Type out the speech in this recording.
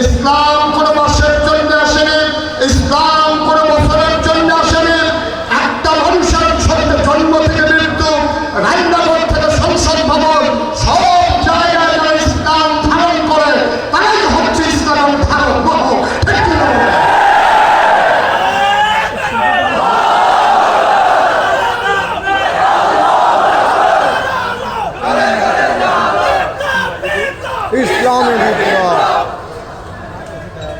ইসলাম কোনো মাসের জন্য আসেনি, ইসলাম কোনো বছরের জন্য আসেনি। একটা মানুষের শরীরে জন্ম থেকে মৃত্যু, রান্নাঘর থেকে সংসদ ভবন, সব করে। হচ্ছে ইসলামের বিপ্লব।